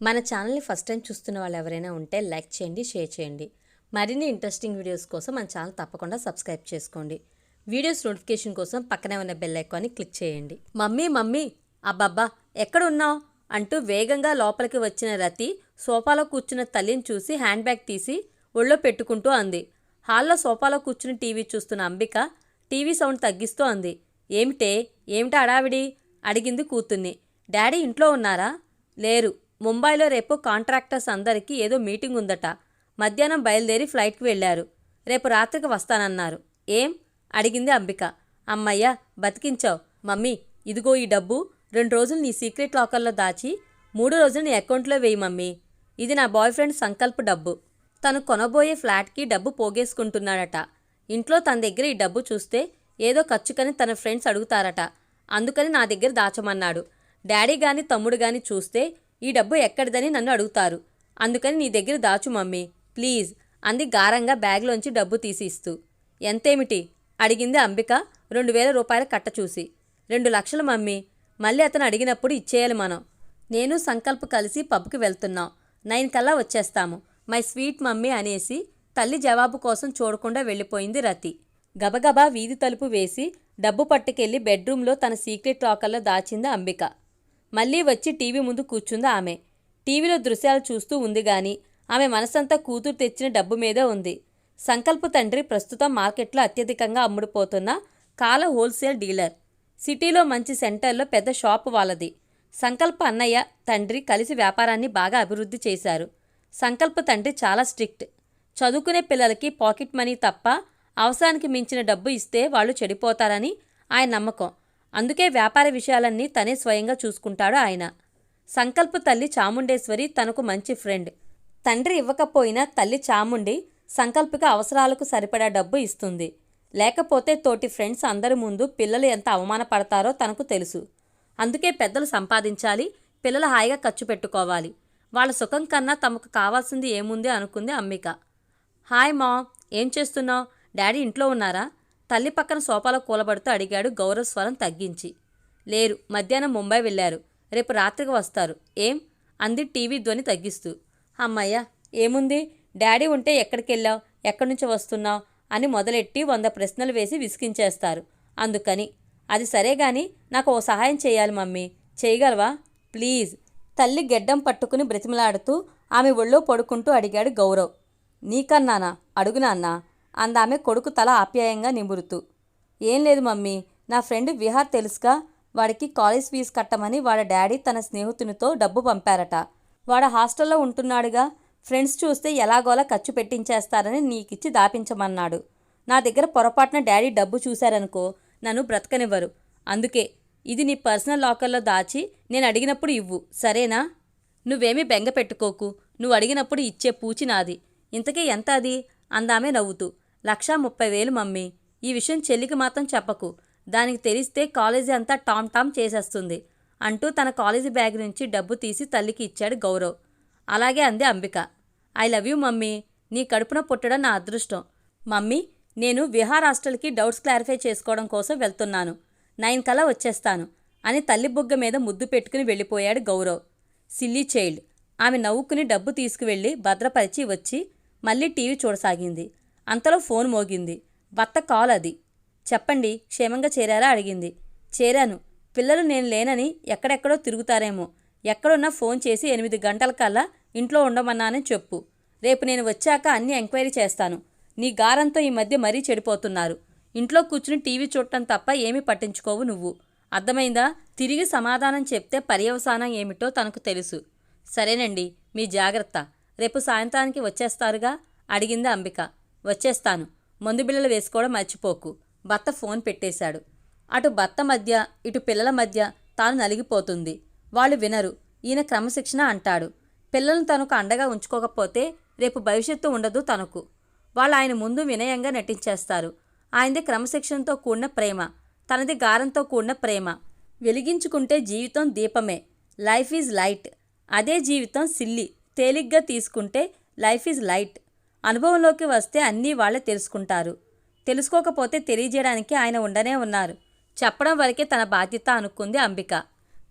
మన ఛానల్ని first time చూస్తున్న వాళ్ళు ఎవరైనా ఉంటే లైక్ చేయండి షేర్ చేయండి. మరిన్ని ఇంట్రెస్టింగ్ వీడియోస్ కోసం మన ఛానల్ తప్పకుండా సబ్స్క్రైబ్ చేసుకోండి. వీడియోస్ నోటిఫికేషన్ కోసం పక్కనే ఉన్న బెల్ ఐకాన్ని క్లిక్ చేయండి. Mummy mummy! అబ్బబ్బా! ఎక్కడున్నావు? అంటూ వేగంగా లోపలికి వచ్చిన రతి సోఫాలో కూర్చున్న తల్లిని చూసి హ్యాండ్ బ్యాగ్ తీసి ఒళ్ళో పెట్టుకుంటూ అంది. హాల్లో సోఫాలో కూర్చుని టీవీ చూస్తున్న అంబిక టీవీ సౌండ్ తగ్గిస్తూ అంది. ఏమిటే? ఏమిటా అడావిడి అడిగింది కూతుర్ని. డాడీ ఇంట్లో ఉన్నారా? లేరు. ముంబైలో రేపు కాంట్రాక్టర్స్ అందరికీ ఏదో మీటింగ్ ఉందట. మధ్యాహ్నం బయలుదేరి ఫ్లైట్కి వెళ్ళారు. రేపు రాత్రికి వస్తానన్నారు. ఏం? అడిగింది అంబిక. అమ్మయ్య బతికించావు. మమ్మీ ఇదిగో ఈ డబ్బు. రెండు రోజులు నీ సీక్రెట్ లాకర్లో దాచి మూడు రోజులు నీ అకౌంట్లో వేయి మమ్మీ. ఇది నా బాయ్ ఫ్రెండ్ సంకల్ప్ డబ్బు. తను కొనబోయే ఫ్లాట్కి డబ్బు పోగేసుకుంటున్నాడట. ఇంట్లో తన దగ్గర ఈ డబ్బు చూస్తే ఏదో ఖర్చుకని తన ఫ్రెండ్స్ అడుగుతారట. అందుకని నా దగ్గర దాచమన్నాడు. డాడీ గాని తమ్ముడు గాని చూస్తే ఈ డబ్బు ఎక్కడిదని నన్ను అడుగుతారు. అందుకని నీ దగ్గర దాచు మమ్మీ. ప్లీజ్. అంది గారంగా బ్యాగ్లోంచి డబ్బు తీసి ఇస్తూ ఎంతేమిటి? అడిగింది అంబిక రెండు వేల రూపాయల కట్ట చూసి. రెండు లక్షలు మమ్మీ. మళ్ళీ అతను అడిగినప్పుడు ఇచ్చేయాలి మనం. నేను సంకల్ప్ కలిసి పబ్కి వెళ్తున్నాం. నైన్ కల్లా వచ్చేస్తాము. మై స్వీట్ మమ్మీ అనేసి తల్లి జవాబు కోసం చూడకుండా వెళ్ళిపోయింది రతి. గబగబా వీధి తలుపు వేసి డబ్బు పట్టుకెళ్ళి బెడ్రూమ్లో తన సీక్రెట్ లాకర్లో దాచింది అంబిక. మళ్ళీ వచ్చి టీవీ ముందు కూర్చుంది ఆమె. టీవీలో దృశ్యాలు చూస్తూ ఉంది గాని ఆమె మనసంతా కూతురు తెచ్చిన డబ్బు మీదే ఉంది. సంకల్ప తండ్రి ప్రస్తుతం మార్కెట్లో అత్యధికంగా అమ్ముడుపోతున్న కాల హోల్సేల్ డీలర్. సిటీలో మంచి సెంటర్లో పెద్ద షాప్ వాళ్ళది. సంకల్ప అన్నయ్య తండ్రి కలిసి వ్యాపారాన్ని బాగా అభివృద్ధి చేశారు. సంకల్ప తండ్రి చాలా స్ట్రిక్ట్. చదువుకునే పిల్లలకి పాకెట్ మనీ తప్ప అవసరానికి మించిన డబ్బు ఇస్తే వాళ్ళు చెడిపోతారని ఆయన నమ్మకం. అందుకే వ్యాపార విషయాలన్నీ తనే స్వయంగా చూసుకుంటాడు ఆయన. సంకల్ప తల్లి చాముండేశ్వరి తనకు మంచి ఫ్రెండ్. తండ్రి ఇవ్వకపోయినా తల్లి చాముండి సంకల్పిక అవసరాలకు సరిపడా డబ్బు ఇస్తుంది. లేకపోతే తోటి ఫ్రెండ్స్ అందరి ముందు పిల్లలు ఎంత అవమానపడతారో తనకు తెలుసు. అందుకే పెద్దలు సంపాదించాలి పిల్లలు హాయిగా ఖర్చు పెట్టుకోవాలి. వాళ్ళ సుఖం కన్నా తమకు కావాల్సింది ఏముంది అనుకుంది అంబిక. హాయ్ మా ఏం చేస్తున్నావు? డాడీ ఇంట్లో ఉన్నారా? తల్లి పక్కన సోఫాలో కూలబడుతూ అడిగాడు గౌరవ స్వరం తగ్గించి. లేరు మధ్యాహ్నం ముంబై వెళ్ళారు. రేపు రాత్రికి వస్తారు. ఏం? అంది టీవీ ధ్వని తగ్గిస్తూ. అమ్మయ్య ఏముంది? డాడీ ఉంటే ఎక్కడికి వెళ్ళావు? ఎక్కడి నుంచి వస్తున్నావు? అని మొదలెట్టి వంద ప్రశ్నలు వేసి విసిగించేస్తారు. అందుకని. అది సరే గాని నాకు ఓ సహాయం చేయాలి మమ్మీ. చేయగలవా? ప్లీజ్. తల్లి గెడ్డం పట్టుకుని బ్రతిమలాడుతూ ఆమె ఒళ్ళో పడుకుంటూ అడిగాడు గౌరవ్. నీకన్నానా? అడుగునాన్నా అందామె కొడుకు తల ఆప్యాయంగా నిమురుతూ. ఏం లేదు మమ్మీ నా ఫ్రెండ్ విహార్ తెలుసుగా వాడికి కాలేజ్ ఫీజు కట్టమని వాడి డాడీ తన స్నేహితునితో డబ్బు పంపారట. వాడ హాస్టల్లో ఉంటున్నాడుగా ఫ్రెండ్స్ చూస్తే ఎలాగోలా ఖర్చు పెట్టించేస్తారని నీకిచ్చి దాపించమన్నాడు. నా దగ్గర పొరపాటున డాడీ డబ్బు చూశారనుకో నన్ను బ్రతకనివ్వరు. అందుకే ఇది నీ పర్సనల్ లాకర్లో దాచి నేను అడిగినప్పుడు ఇవ్వు సరేనా? నువ్వేమీ బెంగ పెట్టుకోకు నువ్వు అడిగినప్పుడు ఇచ్చే పూచి నాది. ఇంతకీ ఎంత అది అందామే నవ్వుతూ. లక్షా ముప్పై వేలు మమ్మీ. ఈ విషయం చెల్లికి మాత్రం చెప్పకు. దానికి తెలిస్తే కాలేజీ అంతా టామ్ టామ్ చేసేస్తుంది అంటూ తన కాలేజీ బ్యాగ్ నుంచి డబ్బు తీసి తల్లికి ఇచ్చాడు గౌరవ్. అలాగే అంది Ambika. I love you mummy. నీ కడుపున పుట్టడం నా అదృష్టం. మమ్మీ నేను విహార్ హాస్టల్కి డౌట్స్ క్లారిఫై చేసుకోవడం కోసం వెళ్తున్నాను. నైన్ కల్లా వచ్చేస్తాను అని తల్లి బుగ్గ మీద ముద్దు పెట్టుకుని వెళ్ళిపోయాడు గౌరవ్. Silly child. ఆమె నవ్వుకుని డబ్బు తీసుకువెళ్ళి భద్రపరిచి వచ్చి మళ్ళీ టీవీ చూడసాగింది. అంతలో ఫోన్ మోగింది. భర్త కాల్ అది. చెప్పండి క్షేమంగా చేరారా అడిగింది. చేరాను. పిల్లలు నేను లేనని ఎక్కడెక్కడో తిరుగుతారేమో. ఎక్కడున్నా ఫోన్ చేసి ఎనిమిది గంటల కల్లా ఇంట్లో ఉండమన్నానని చెప్పు. రేపు నేను వచ్చాక అన్ని ఎంక్వైరీ చేస్తాను. నీ గారంతో ఈ మధ్య మరీ చెడిపోతున్నారు. ఇంట్లో కూర్చుని టీవీ చూడటం తప్ప ఏమీ పట్టించుకోవు నువ్వు. అర్థమైందా? తిరిగి సమాధానం చెప్తే పర్యవసానం ఏమిటో తనకు తెలుసు. సరేనండి మీ జాగ్రత్త. రేపు సాయంత్రానికి వచ్చేస్తారుగా? అడిగింది అంబిక. వచ్చేస్తాను. మందు బిళ్ళలు వేసుకోవడం మర్చిపోకు. భర్త ఫోన్ పెట్టేశాడు. అటు భర్త మధ్య ఇటు పిల్లల మధ్య తాను నలిగిపోతుంది. వాళ్ళు వినరు. ఈయన క్రమశిక్షణ అంటాడు. పిల్లలను తనకు అండగా ఉంచుకోకపోతే రేపు భవిష్యత్తు ఉండదు తనకు. వాళ్ళు ఆయన ముందు వినయంగా నటించేస్తారు. ఆయనది క్రమశిక్షణతో కూడిన ప్రేమ. తనది గారంతో కూడిన ప్రేమ. వెలిగించుకుంటే జీవితం దీపమే. Life is light. అదే జీవితం సిల్లి తేలిగ్గా తీసుకుంటే లైఫ్ ఈజ్ లైట్. అనుభవంలోకి వస్తే అన్నీ వాళ్ళే తెలుసుకుంటారు. తెలుసుకోకపోతే తెలియజేయడానికి ఆయన ఉండనే ఉన్నారు. చెప్పడం వరకే తన బాధ్యత అనుకుంది అంబిక.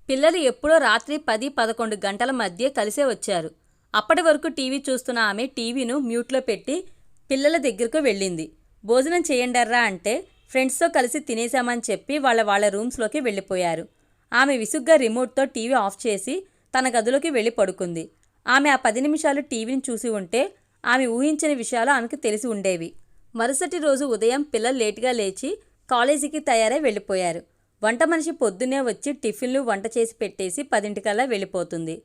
పిల్లలు ఎప్పుడో రాత్రి పది పదకొండు గంటల మధ్య కలిసే వచ్చారు. అప్పటి వరకు టీవీ చూస్తున్న ఆమె టీవీను మ్యూట్లో పెట్టి పిల్లల దగ్గరకు వెళ్ళింది. భోజనం చేయండర్రా అంటే ఫ్రెండ్స్తో కలిసి తినేశామని చెప్పి వాళ్ళ వాళ్ళ రూమ్స్లోకి వెళ్ళిపోయారు. ఆమె విసుగ్గా రిమోట్తో టీవీ ఆఫ్ చేసి తన గదిలోకి వెళ్ళి పడుకుంది. ఆమె ఆ పది నిమిషాలు టీవీని చూసి ఉంటే ఆమె ఊహించని విషయాలు ఆమెకు తెలిసి ఉండేవి. మరుసటి రోజు ఉదయం పిల్లలు లేటుగా లేచి కాలేజీకి తయారై వెళ్ళిపోయారు. వంట మనిషి పొద్దున్నే వచ్చి టిఫిన్లు వంట చేసి పెట్టేసి పదింటికల్లా వెళ్ళిపోతుంది.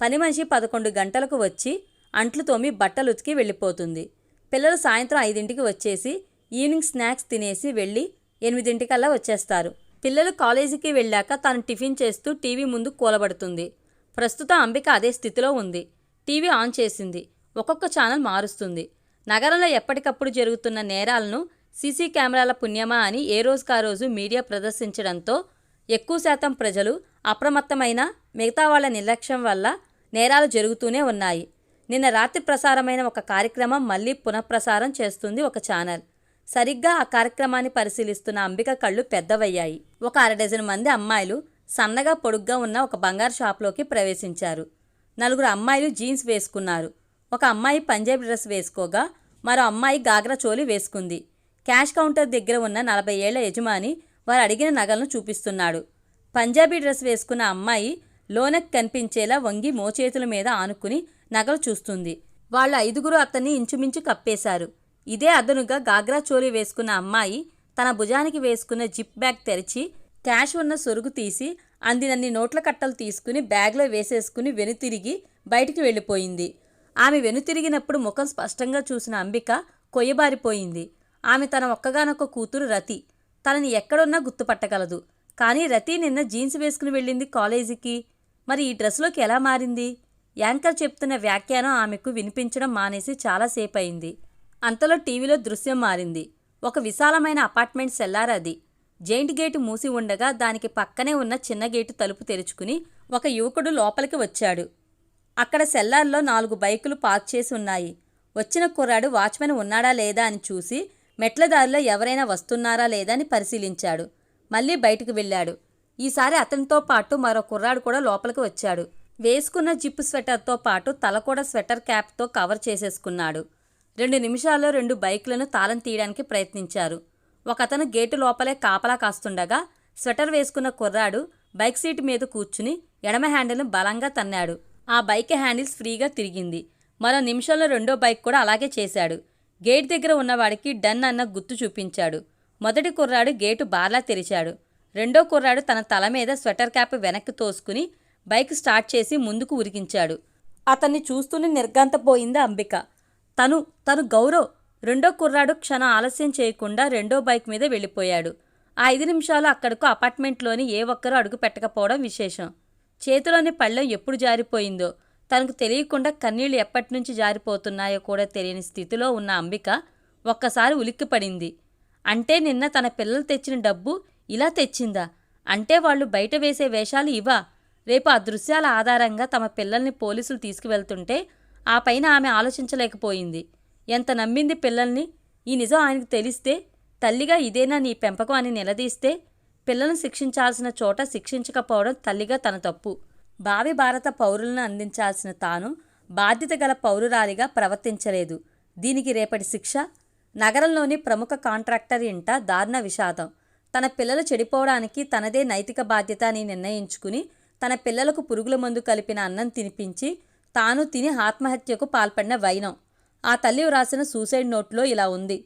పని మనిషి పదకొండు గంటలకు వచ్చి అంట్లు తోమి బట్టలు ఉతికి వెళ్ళిపోతుంది. పిల్లలు సాయంత్రం ఐదింటికి వచ్చేసి ఈవినింగ్ స్నాక్స్ తినేసి వెళ్ళి ఎనిమిదింటికల్లా వచ్చేస్తారు. పిల్లలు కాలేజీకి వెళ్ళాక తాను టిఫిన్ చేస్తూ టీవీ ముందు కూలబడుతుంది. ప్రస్తుతం అంబిక అదే స్థితిలో ఉంది. టీవీ ఆన్ చేసింది. ఒక్కొక్క ఛానల్ మారుస్తుంది. నగరంలో ఎప్పటికప్పుడు జరుగుతున్న నేరాలను సీసీ కెమెరాల పుణ్యమా అని ఏ రోజుకా రోజు మీడియా ప్రదర్శించడంతో ఎక్కువ శాతం ప్రజలు అప్రమత్తమైన మిగతా వాళ్ళ నిర్లక్ష్యం వల్ల నేరాలు జరుగుతూనే ఉన్నాయి. నిన్న రాత్రి ప్రసారమైన ఒక కార్యక్రమం మళ్ళీ పునఃప్రసారం చేస్తుంది ఒక ఛానల్. సరిగ్గా ఆ కార్యక్రమాన్ని పరిశీలిస్తున్న అంబిక కళ్ళు పెద్దవయ్యాయి. ఒక అరడజన్ మంది అమ్మాయిలు సన్నగా పొడుగ్గా ఉన్న ఒక బంగారు షాప్లోకి ప్రవేశించారు. నలుగురు అమ్మాయిలు జీన్స్ వేసుకున్నారు. ఒక అమ్మాయి పంజాబీ డ్రెస్ వేసుకోగా మరో అమ్మాయి గాగ్రా చోలి వేసుకుంది. క్యాష్ కౌంటర్ దగ్గర ఉన్న నలభై ఏళ్ళ యజమాని వారు అడిగిన నగలను చూపిస్తున్నాడు. పంజాబీ డ్రెస్ వేసుకున్న అమ్మాయి లోనక్ కనిపించేలా వంగి మోచేతుల మీద ఆనుకుని నగలు చూస్తుంది. వాళ్ళ ఐదుగురు అతన్ని ఇంచుమించు కప్పేశారు. ఇదే అదనుగా గాగ్రా చోలి వేసుకున్న అమ్మాయి తన భుజానికి వేసుకున్న జిప్ బ్యాగ్ తెరిచి క్యాష్ ఉన్న సొరుగు తీసి అందినన్ని నోట్ల కట్టలు తీసుకుని బ్యాగ్లో వేసేసుకుని వెనుతిరిగి బయటికి వెళ్ళిపోయింది. ఆమె వెనుతిరిగినప్పుడు ముఖం స్పష్టంగా చూసిన అంబిక కొయ్యబారిపోయింది. ఆమె తన ఒక్కగానొక్క కూతురు రతి. తనని ఎక్కడున్నా గుర్తుపట్టగలదు. కానీ రతి నిన్న జీన్స్ వేసుకుని వెళ్ళింది కాలేజీకి. మరి ఈ డ్రెస్లోకి ఎలా మారింది? యాంకర్ చెప్తున్న వ్యాఖ్యానం ఆమెకు వినిపించడం మానేసి చాలాసేపు అయింది అంతలో టీవీలో దృశ్యం మారింది. ఒక విశాలమైన అపార్ట్మెంట్ సెల్లార్ అది. జైంట్ గేటు మూసి ఉండగా దానికి పక్కనే ఉన్న చిన్న గేటు తలుపు తెరుచుకుని ఒక యువకుడు లోపలికి వచ్చాడు. అక్కడ సెల్లార్లో నాలుగు బైకులు పార్క్ చేసి ఉన్నాయి. వచ్చిన కుర్రాడు వాచ్మెన్ ఉన్నాడా లేదా అని చూసి మెట్ల దారిలో ఎవరైనా వస్తున్నారా లేదా అని పరిశీలించాడు. మళ్ళీ బయటకు వెళ్ళాడు. ఈసారి అతనితో పాటు మరో కుర్రాడు కూడా లోపలికి వచ్చాడు. వేసుకున్న జిప్ స్వెటర్తో పాటు తల కూడా స్వెటర్ క్యాప్తో కవర్ చేసేసుకున్నాడు. రెండు నిమిషాల్లో రెండు బైకులను తాళం తీయడానికి ప్రయత్నించారు. ఒకతను గేటు లోపలే కాపలా కాస్తుండగా స్వెటర్ వేసుకున్న కుర్రాడు బైక్ సీటు మీద కూర్చుని ఎడమ హ్యాండిల్ను బలంగా తన్నాడు. ఆ బైక్ హ్యాండిల్స్ ఫ్రీగా తిరిగింది. మరో నిమిషంలో రెండో బైక్ కూడా అలాగే చేశాడు. గేట్ దగ్గర ఉన్నవాడికి డన్ అన్న గుర్తు చూపించాడు. మొదటి కుర్రాడు గేటు బార్లా తెరిచాడు. రెండో కుర్రాడు తన తల మీద స్వెటర్ క్యాప్ వెనక్కి తోసుకుని బైక్ స్టార్ట్ చేసి ముందుకు ఉరికించాడు. అతన్ని చూస్తూనే నిర్గంతపోయింది అంబిక. తను తను గౌరవ్! రెండో కుర్రాడు క్షణ ఆలస్యం చేయకుండా రెండో బైక్ మీద వెళ్ళిపోయాడు. ఆ ఐదు నిమిషాలు అక్కడకు అపార్ట్మెంట్లోని ఏ ఒక్కరూ అడుగు పెట్టకపోవడం విశేషం. చేతిలోని పళ్ళెం ఎప్పుడు జారిపోయిందో? తనకు తెలియకుండా కన్నీళ్ళు ఎప్పటి నుంచి జారిపోతున్నాయో కూడా తెలియని స్థితిలో ఉన్న అంబిక ఒక్కసారి ఉలిక్కిపడింది. అంటే నిన్న తన పిల్లలు తెచ్చిన డబ్బు ఇలా తెచ్చిందా? అంటే వాళ్ళు బయట వేసే వేషాలు ఇవా? రేపు ఆ దృశ్యాల ఆధారంగా తమ పిల్లల్ని పోలీసులు తీసుకువెళ్తుంటే ఆ పైన ఆమె ఆలోచించలేకపోయింది. ఎంత నమ్మింది పిల్లల్ని? ఈ నిజం ఆయనకు తెలిస్తే తల్లిగా ఇదేనా నీ పెంపకం అని నిలదీస్తే పిల్లలను శిక్షించాల్సిన చోట శిక్షించకపోవడం తల్లిగా తన తప్పు. భావి భారత పౌరులను అందించాల్సిన తాను బాధ్యత గల పౌరురాలిగా ప్రవర్తించలేదు. దీనికి రేపటి శిక్ష. నగరంలోని ప్రముఖ కాంట్రాక్టర్ ఇంట దారుణ విషాదం. తన పిల్లలు చెడిపోవడానికి తనదే నైతిక బాధ్యత అని నిర్ణయించుకుని తన పిల్లలకు పురుగుల మందు కలిపిన అన్నం తినిపించి తాను తిని ఆత్మహత్యకు పాల్పడిన వైనం. ఆ తల్లి వ్రాసిన సూసైడ్ నోట్లో ఇలా ఉంది.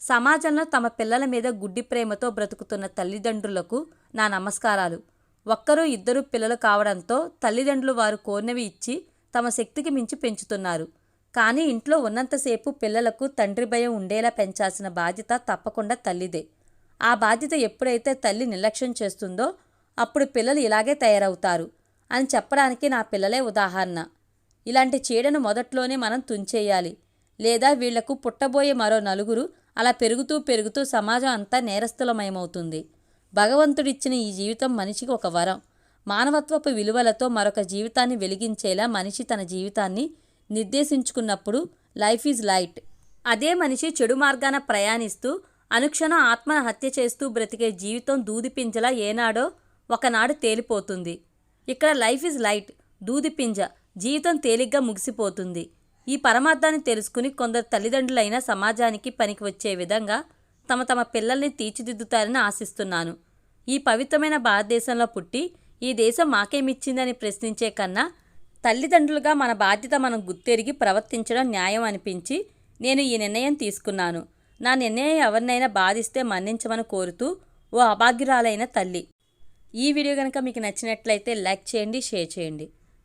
సమాజంలో తమ పిల్లల మీద గుడ్డి ప్రేమతో బ్రతుకుతున్న తల్లిదండ్రులకు నా నమస్కారాలు. ఒక్కరు ఇద్దరు పిల్లలు కావడంతో తల్లిదండ్రులు వారు కోరినవి ఇచ్చి తమ శక్తికి మించి పెంచుతున్నారు. కానీ ఇంట్లో ఉన్నంతసేపు పిల్లలకు తండ్రి భయం ఉండేలా పెంచాల్సిన బాధ్యత తప్పకుండా తల్లిదే. ఆ బాధ్యత ఎప్పుడైతే తల్లి నిర్లక్ష్యం చేస్తుందో అప్పుడు పిల్లలు ఇలాగే తయారవుతారు అని చెప్పడానికి నా పిల్లలే ఉదాహరణ. ఇలాంటి చీడను మొదట్లోనే మనం తుంచేయాలి. లేదా వీళ్ళకు పుట్టబోయే మరో నలుగురు అలా పెరుగుతూ పెరుగుతూ సమాజం అంతా నేరస్తులమయమవుతుంది భగవంతుడిచ్చిన ఈ జీవితం మనిషికి ఒక వరం. మానవత్వపు విలువలతో మరొక జీవితాన్ని వెలిగించేలా మనిషి తన జీవితాన్ని నిర్దేశించుకున్నప్పుడు లైఫ్ ఈజ్ లైట్. అదే మనిషి చెడు మార్గాన ప్రయాణిస్తూ అనుక్షణం ఆత్మను హత్య చేస్తూ బ్రతికే జీవితం దూదిపింజలా ఏనాడో ఒకనాడు తేలిపోతుంది. ఇక్కడ లైఫ్ ఇస్ లైట్ దూదిపింజ జీవితం తేలిగ్గా ముగిసిపోతుంది. ఈ పరమార్థాన్ని తెలుసుకుని కొందరు తల్లిదండ్రులైన సమాజానికి పనికి వచ్చే విధంగా తమ తమ పిల్లల్ని తీర్చిదిద్దుతారని ఆశిస్తున్నాను. ఈ పవిత్రమైన భారతదేశంలో పుట్టి ఈ దేశం మాకేమిచ్చిందని ప్రశ్నించే కన్నా తల్లిదండ్రులుగా మన బాధ్యత మనం గుర్తెరిగి ప్రవర్తించడం న్యాయం అనిపించి నేను ఈ నిర్ణయం తీసుకున్నాను. నా నిర్ణయం ఎవరినైనా బాధిస్తే మన్నించమని కోరుతూ ఓ అభాగ్యురాలైన తల్లి. ఈ వీడియో కనుక మీకు నచ్చినట్లయితే లైక్ చేయండి షేర్ చేయండి.